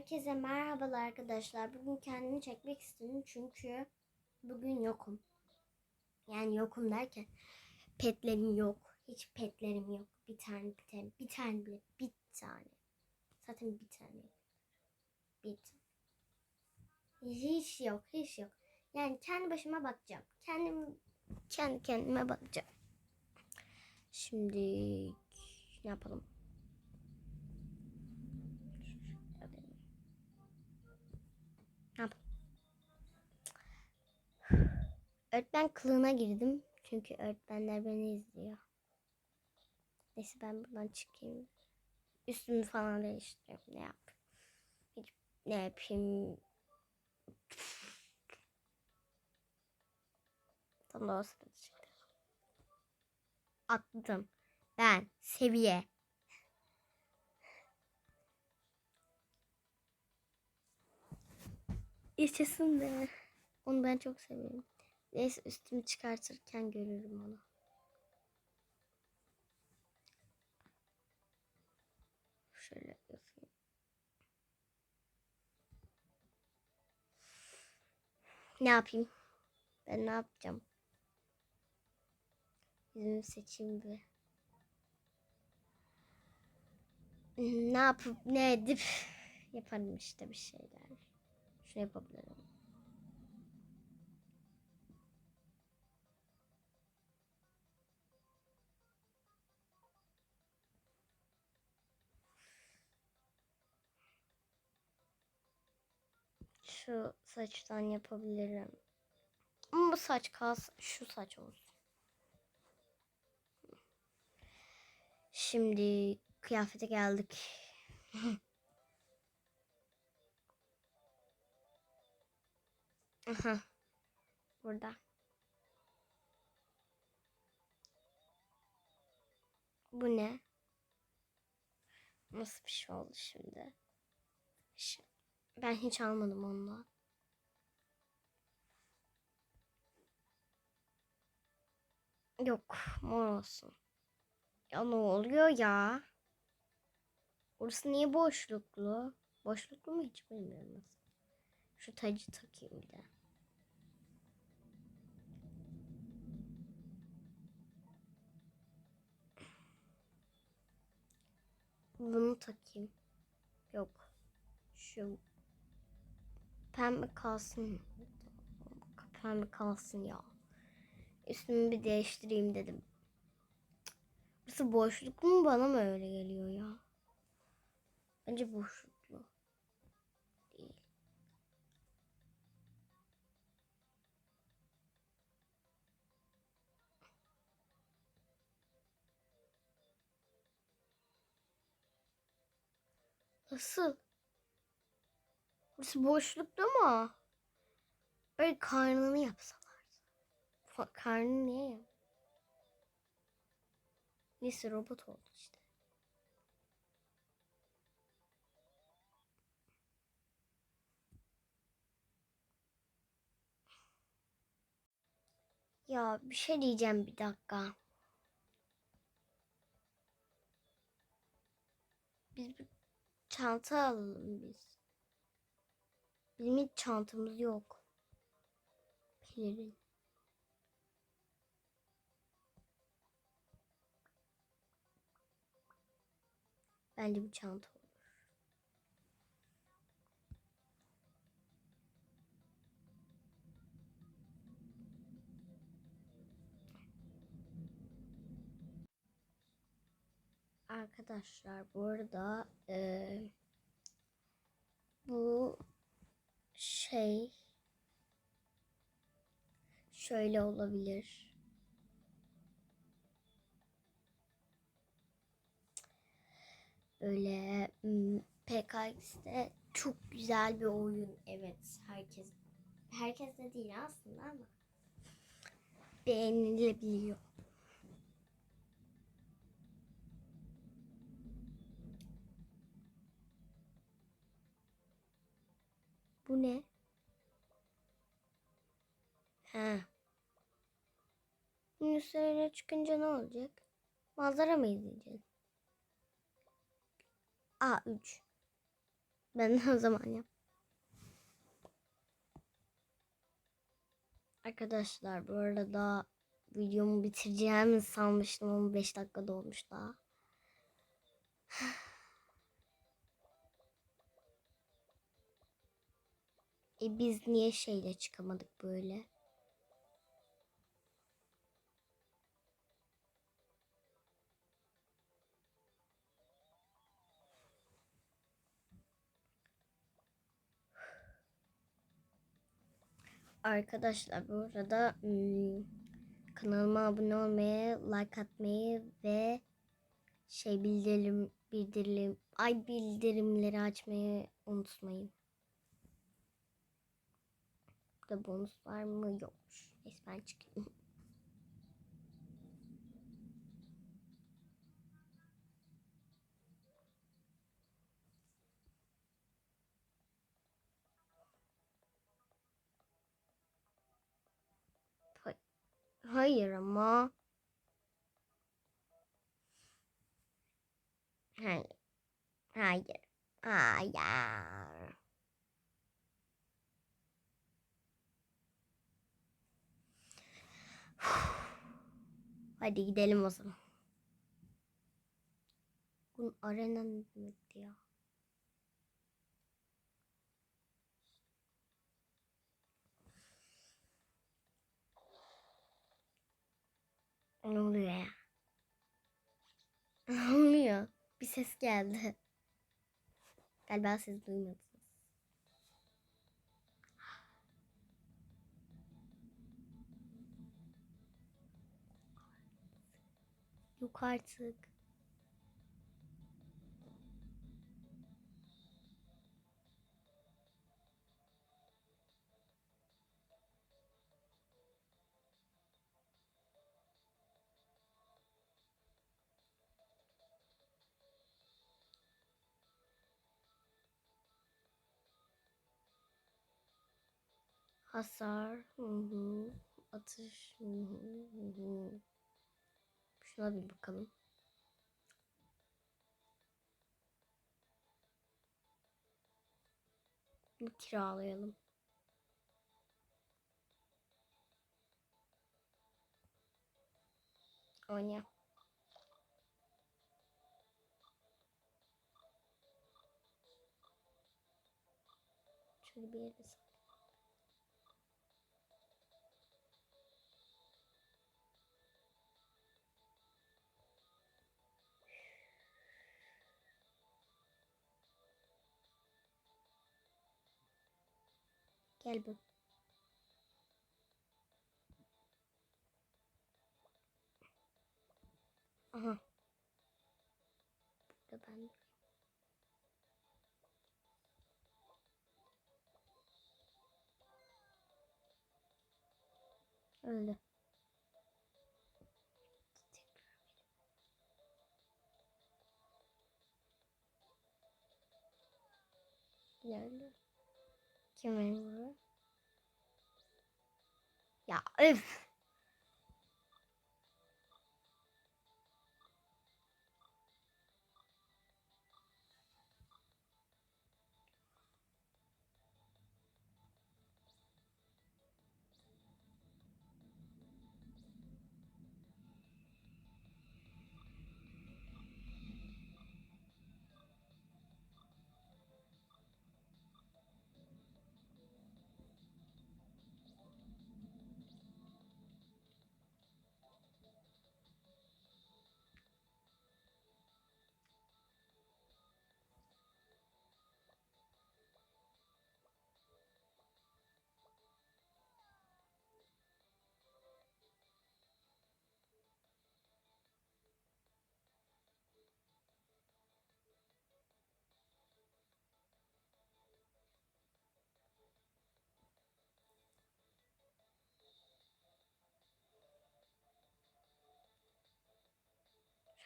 Herkese merhabalar arkadaşlar. Bugün kendimi çekmek istedim çünkü bugün yokum. Yani yokum derken petlerim yok. Hiç petlerim yok. Bir tane bir tane bir tane bile bir tane. Zaten bir tane yok. Bir tane. Hiç yok, hiç yok. Yani kendi başıma bakacağım. Kendim kendi kendime bakacağım. Şimdi ne yapalım? Öğretmen kılığına girdim. Çünkü öğretmenler beni izliyor. Neyse ben buradan çıkayım. Üstümü falan değiştireyim. Ne yap? Hiç ne yapayım? Tam da o sırada çıktı. Atladım. Ben seviye. Yaşasın be. Onu ben çok seviyorum. Neyse üstümü çıkartırken görürüm onu. Şöyle yapayım. Ne yapayım? Ben ne yapacağım? Yüzümü seçeyim bir. Ne yapıp ne edip yaparım işte bir şeyler. Şunu yapabilirim. Şu saçtan yapabilirim. Ama bu saç kalsın. Şu saç olsun. Şimdi kıyafete geldik. Aha. Burada. Bu ne? Nasıl bir şey oldu şimdi? Ben hiç almadım ondan. Yok, mor olsun. Ya ne oluyor ya? Orası niye boşluklu? Boşluklu mu hiç bilmiyorum nasıl. Şu tacı takayım bir de. Bunu takayım. Yok. Şu pembe kalsın. Pembe kalsın ya. Üstümü bir değiştireyim dedim. Burası boşluklu mu bana mı öyle geliyor ya? Bence boşluklu. Değil. Nasıl? Burası boşluklu mu? Böyle karnını yapsalardı. Fa- Karnını niye yap? Neyse robot oldu işte. Ya bir şey diyeceğim bir dakika. Biz bir çanta alalım biz. Bizim hiç çantamız yok. Pelerin. Bence bir çanta olur. Arkadaşlar bu arada eee, bu şey şöyle olabilir. Böyle m, PKX'de çok güzel bir oyun. Evet, herkes herkes de değil aslında ama beğenilebiliyor. Bu ne? Ha. Bunun üstüne çıkınca ne olacak? Manzara mı izleyeceğiz? A3. Ben o zaman yap. Arkadaşlar bu arada videomu bitireceğimi sanmıştım ama 5 dakika dolmuş daha. E biz niye şeyle çıkamadık böyle? Arkadaşlar bu arada hmm, kanalıma abone olmayı, like atmayı ve şey bildirim bildirim ay bildirimleri açmayı unutmayın. Burada bonus var mı? Yokmuş. Neyse ben çıkayım. Hay- Hayır ama. Hayır. Hayır. Hayır. Hadi gidelim o zaman. Bunun arena ne demekti ya? Ne oluyor ya? Ne oluyor? Bir ses geldi. Galiba siz duymadınız. Yok artık. Hasar. Hı hı. Atış. Hı hı. Hı hı. Şuna bir bakalım. Bunu kiralayalım. Oyna. Şöyle bir yere Gel bu. Aha. Burada ben. Öldü. Öldü. Kim vuruyor? Ya öf.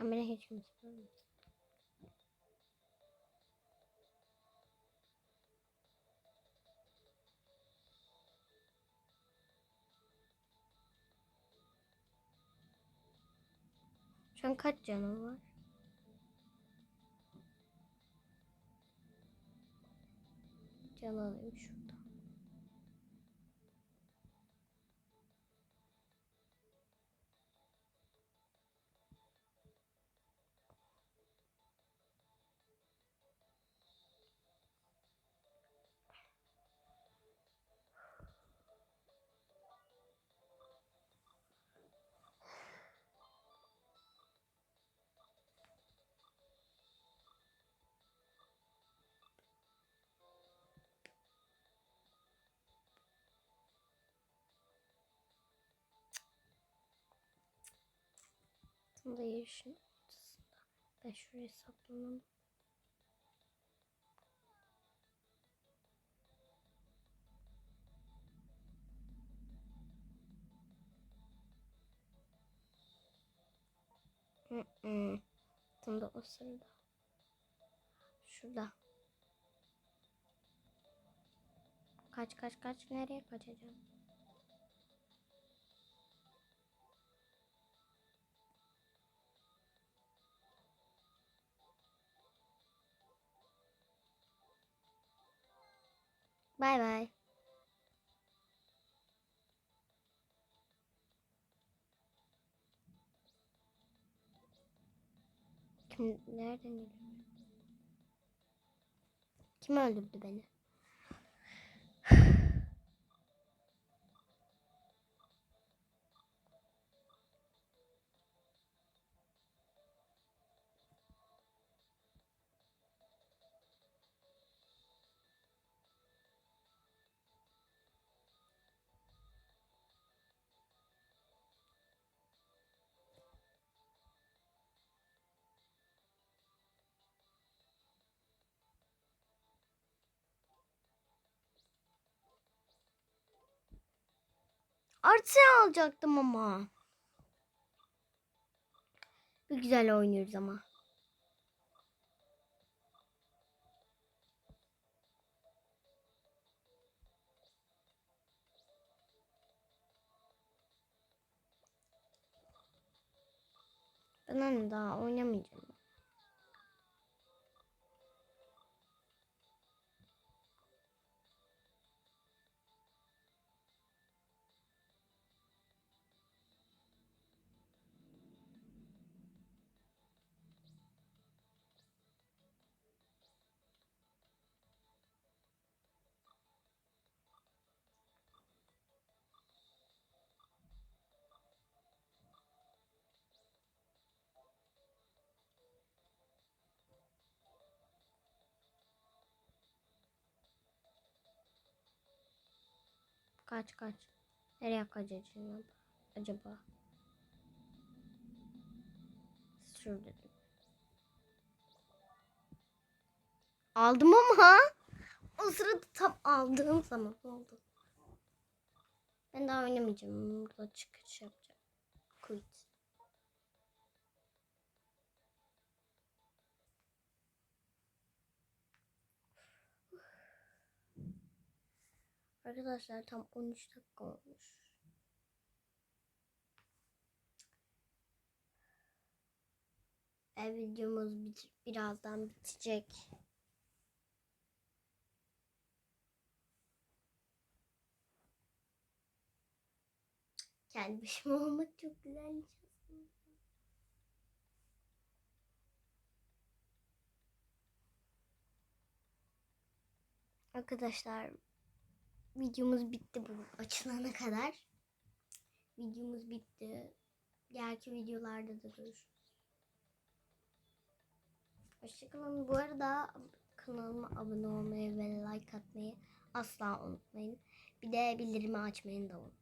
Şu kimse görmüyor. Şu an kaç canım var? Can alayım şurada. Tam da yeşil ortasında. Ben şuraya hı. Tam da o sırada. Şurada. Kaç kaç kaç nereye kaçacağım? Bay bay. Kim nereden geliyor? Kim öldürdü beni? Artı alacaktım ama. Bir güzel oynuyoruz ama. Ben daha oynamayacağım. Kaç kaç. Nereye kaçacağım acaba? Şurada. Aldım ama. O sırada tam aldığım zaman oldu. Ben daha oynamayacağım. Burada çıkış yapacağım. Quit. Arkadaşlar tam 13 dakika olmuş. E, videomuz bit- birazdan bitecek. Kendi başıma olmak çok güzelmiş aslında. Arkadaşlar videomuz bitti bu açılana kadar. Videomuz bitti. Diğerki videolarda da görüşürüz. Hoşçakalın. Bu arada kanalıma abone olmayı ve like atmayı asla unutmayın. Bir de bildirimi açmayı da unutmayın.